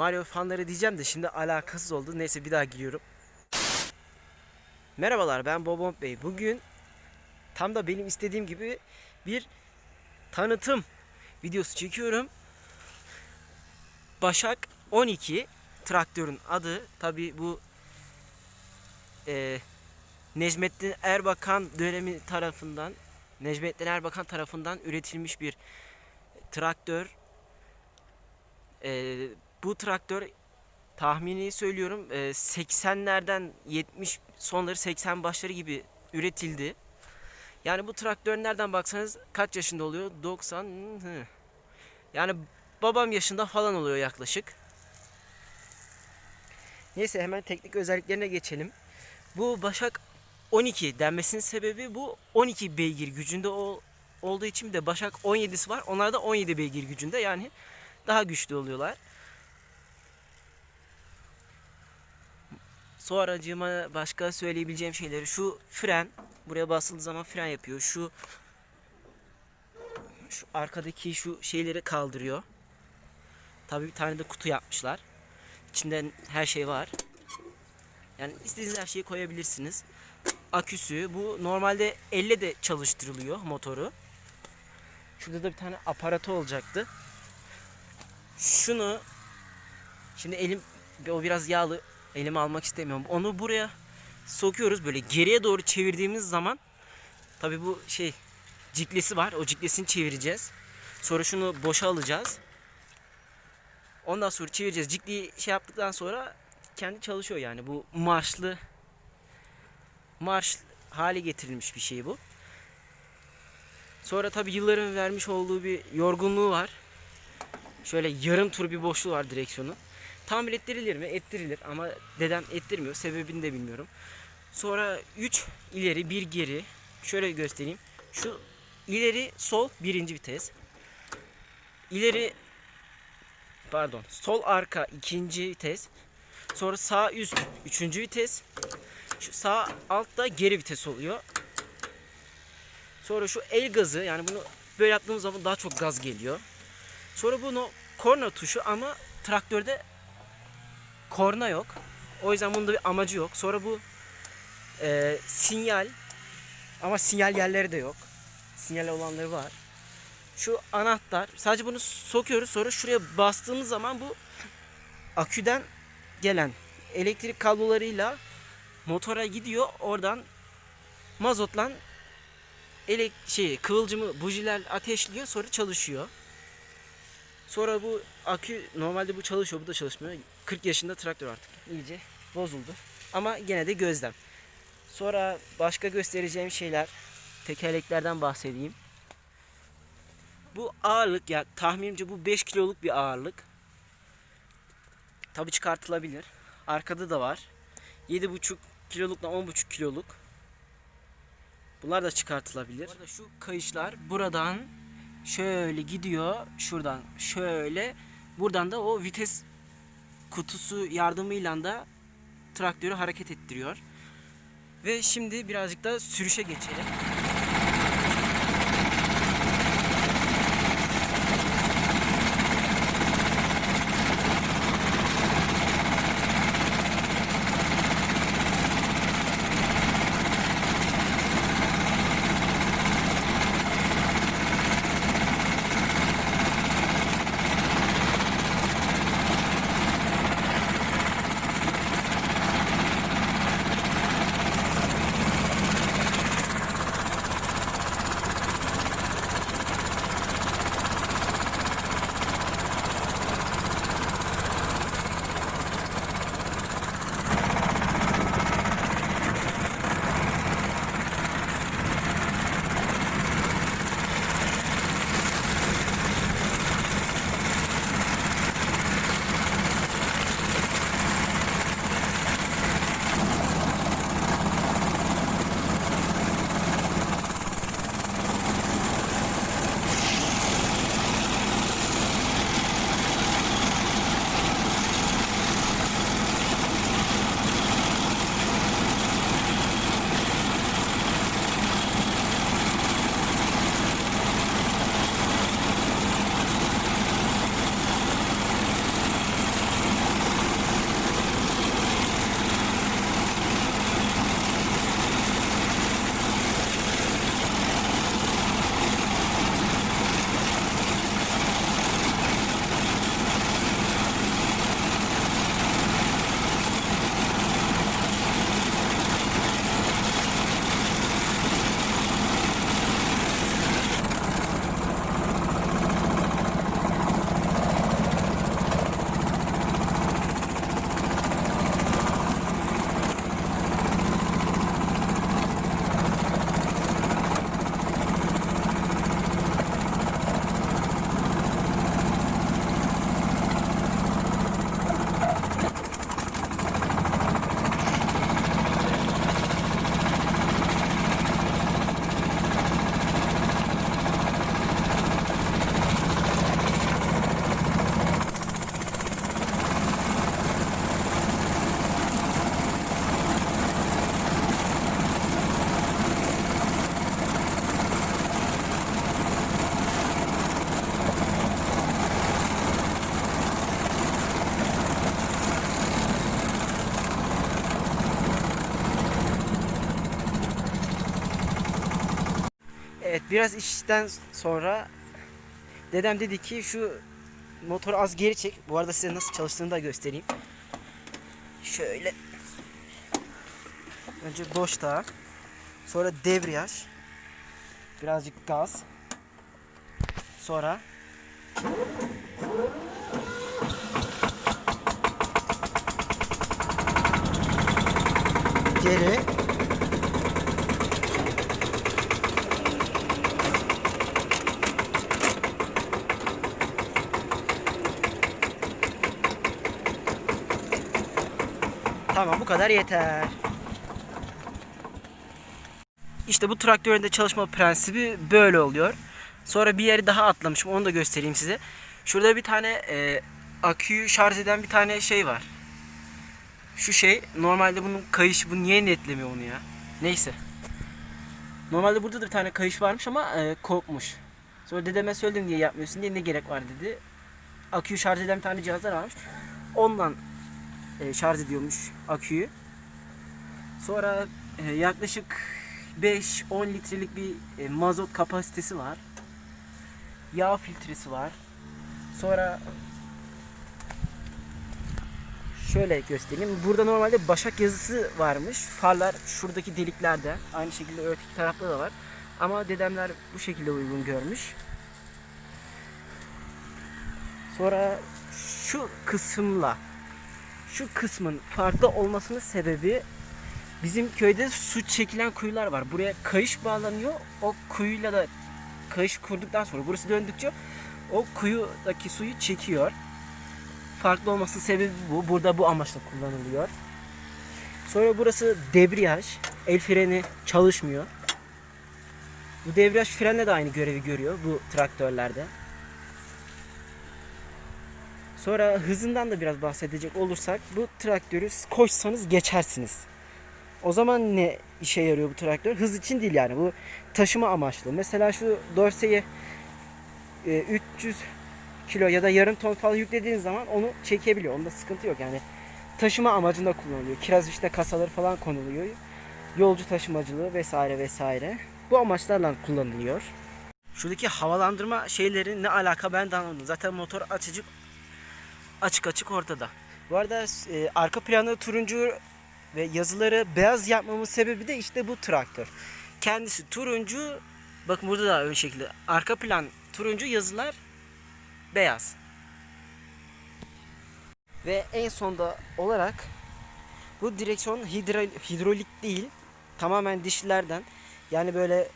Mario fanları diyeceğim de şimdi alakasız oldu. Neyse bir daha giriyorum. Merhabalar ben Bobon Bey. Bugün tam da benim istediğim gibi bir tanıtım videosu çekiyorum. Başak 12 traktörün adı. Tabi bu e, Necmettin Erbakan dönemi tarafından Necmettin Erbakan tarafından üretilmiş bir traktör. E, bu traktör tahmini söylüyorum e, 80'lerden 70 sonları 80 başları gibi üretildi. Yani bu traktör nereden baksanız kaç yaşında oluyor? 90 hı. Yani babam yaşında falan oluyor yaklaşık. Neyse hemen teknik özelliklerine geçelim. Bu Başak 12 denmesinin sebebi bu 12 beygir gücünde ol- olduğu için de Başak 17'si var. Onlar da 17 beygir gücünde yani daha güçlü oluyorlar. Sonracığıma başka söyleyebileceğim şeyleri şu fren buraya basıldığı zaman fren yapıyor. Şu şu arkadaki şu şeyleri kaldırıyor. Tabii bir tane de kutu yapmışlar. İçinden her şey var. Yani istediğiniz her şeyi koyabilirsiniz. Aküsü bu normalde elle de çalıştırılıyor motoru. Şurada da bir tane aparatı olacaktı. Şunu şimdi elim o biraz yağlı elime almak istemiyorum. Onu buraya sokuyoruz böyle geriye doğru çevirdiğimiz zaman tabi bu şey ciklesi var. O ciklesini çevireceğiz. Sonra şunu boşa alacağız. Ondan sonra çevireceğiz. Cikliyi şey yaptıktan sonra kendi çalışıyor yani. Bu marşlı marş hale getirilmiş bir şey bu. Sonra tabi yılların vermiş olduğu bir yorgunluğu var. Şöyle yarım tur bir boşluğu var direksiyonu. Tamir ettirilir mi? Ettirilir ama dedem ettirmiyor. Sebebini de bilmiyorum. Sonra 3 ileri 1 geri. Şöyle göstereyim. Şu ileri sol birinci vites. İleri pardon sol arka ikinci vites. Sonra sağ üst üçüncü vites. Şu sağ altta geri vites oluyor. Sonra şu el gazı yani bunu böyle yaptığımız zaman daha çok gaz geliyor. Sonra bunu korna tuşu ama traktörde korna yok. O yüzden bunda bir amacı yok. Sonra bu e, sinyal ama sinyal yerleri de yok. Sinyal olanları var. Şu anahtar. Sadece bunu sokuyoruz. Sonra şuraya bastığımız zaman bu aküden gelen elektrik kablolarıyla motora gidiyor. Oradan mazotla elek şey kıvılcımı bujiler ateşliyor sonra çalışıyor. Sonra bu akü normalde bu çalışıyor bu da çalışmıyor. 40 yaşında traktör artık iyice bozuldu. Ama gene de gözlem. Sonra başka göstereceğim şeyler tekerleklerden bahsedeyim. Bu ağırlık ya tahminimce bu 5 kiloluk bir ağırlık. Tabi çıkartılabilir. Arkada da var. 7,5 kilolukla 10,5 kiloluk. Bunlar da çıkartılabilir. Bu arada şu kayışlar buradan şöyle gidiyor. Şuradan şöyle. Buradan da o vites kutusu yardımıyla da traktörü hareket ettiriyor. Ve şimdi birazcık da sürüşe geçelim. Biraz işten sonra dedem dedi ki şu motoru az geri çek. Bu arada size nasıl çalıştığını da göstereyim. Şöyle. Önce boşta. Sonra debriyaj. Birazcık gaz. Sonra geri Tamam bu kadar yeter. İşte bu traktörün de çalışma prensibi böyle oluyor. Sonra bir yeri daha atlamışım onu da göstereyim size. Şurada bir tane e, aküyü şarj eden bir tane şey var. Şu şey normalde bunun kayışı bu niye netlemiyor onu ya? Neyse. Normalde burada da bir tane kayış varmış ama e, kopmuş. Sonra dedeme söyledim niye yapmıyorsun diye ne gerek var dedi. Aküyü şarj eden bir tane cihazlar varmış. Ondan e, şarj ediyormuş aküyü. Sonra e, yaklaşık 5-10 litrelik bir e, mazot kapasitesi var. Yağ filtresi var. Sonra şöyle göstereyim. Burada normalde başak yazısı varmış. Farlar şuradaki deliklerde. Aynı şekilde öteki tarafta da var. Ama dedemler bu şekilde uygun görmüş. Sonra şu kısımla şu kısmın farklı olmasının sebebi bizim köyde su çekilen kuyular var. Buraya kayış bağlanıyor. O kuyuyla da kayış kurduktan sonra burası döndükçe o kuyudaki suyu çekiyor. Farklı olmasının sebebi bu. Burada bu amaçla kullanılıyor. Sonra burası debriyaj. El freni çalışmıyor. Bu debriyaj frenle de aynı görevi görüyor bu traktörlerde. Sonra hızından da biraz bahsedecek olursak bu traktörü koşsanız geçersiniz. O zaman ne işe yarıyor bu traktör? Hız için değil yani bu taşıma amaçlı. Mesela şu dorseyi e, 300 kilo ya da yarım ton falan yüklediğiniz zaman onu çekebiliyor. Onda sıkıntı yok yani. Taşıma amacında kullanılıyor. Kiraz işte kasaları falan konuluyor. Yolcu taşımacılığı vesaire vesaire. Bu amaçlarla kullanılıyor. Şuradaki havalandırma şeyleri ne alaka ben de anlamadım. Zaten motor açıcı açık açık ortada. Bu arada e, arka planı turuncu ve yazıları beyaz yapmamın sebebi de işte bu traktör. Kendisi turuncu. Bakın burada da ön şekilde. Arka plan turuncu yazılar beyaz. Ve en sonda olarak bu direksiyon hidro- hidrolik değil. Tamamen dişlilerden. Yani böyle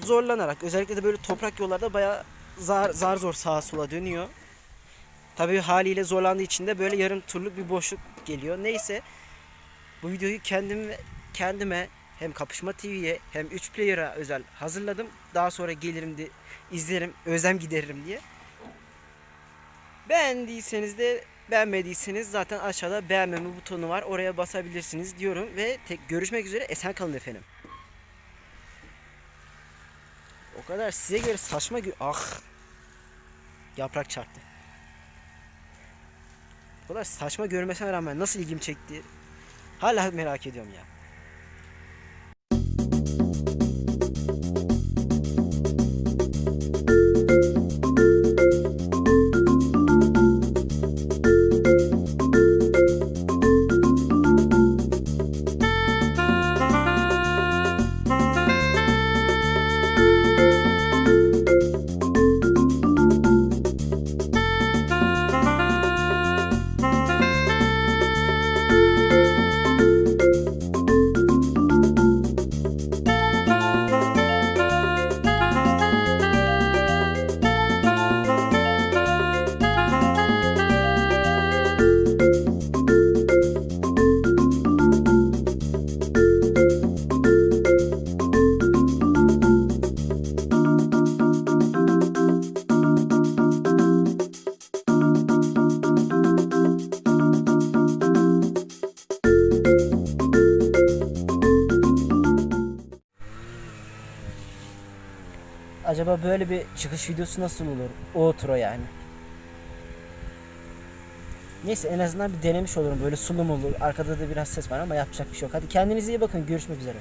zorlanarak özellikle de böyle toprak yollarda bayağı zar, zar zor sağa sola dönüyor. Tabii haliyle zorlandığı için de böyle yarım turluk bir boşluk geliyor. Neyse bu videoyu kendim kendime hem Kapışma TV'ye hem 3 player'a özel hazırladım. Daha sonra gelirim de izlerim, özlem gideririm diye. Beğendiyseniz de beğenmediyseniz zaten aşağıda beğenmeme butonu var. Oraya basabilirsiniz diyorum ve tek görüşmek üzere esen kalın efendim. O kadar size göre saçma gö- ah yaprak çarptı. O kadar saçma görmesine rağmen nasıl ilgimi çekti hala merak ediyorum ya. Acaba böyle bir çıkış videosu nasıl olur? O outro yani. Neyse en azından bir denemiş olurum. Böyle sulum olur. Arkada da biraz ses var ama yapacak bir şey yok. Hadi kendinize iyi bakın. Görüşmek üzere.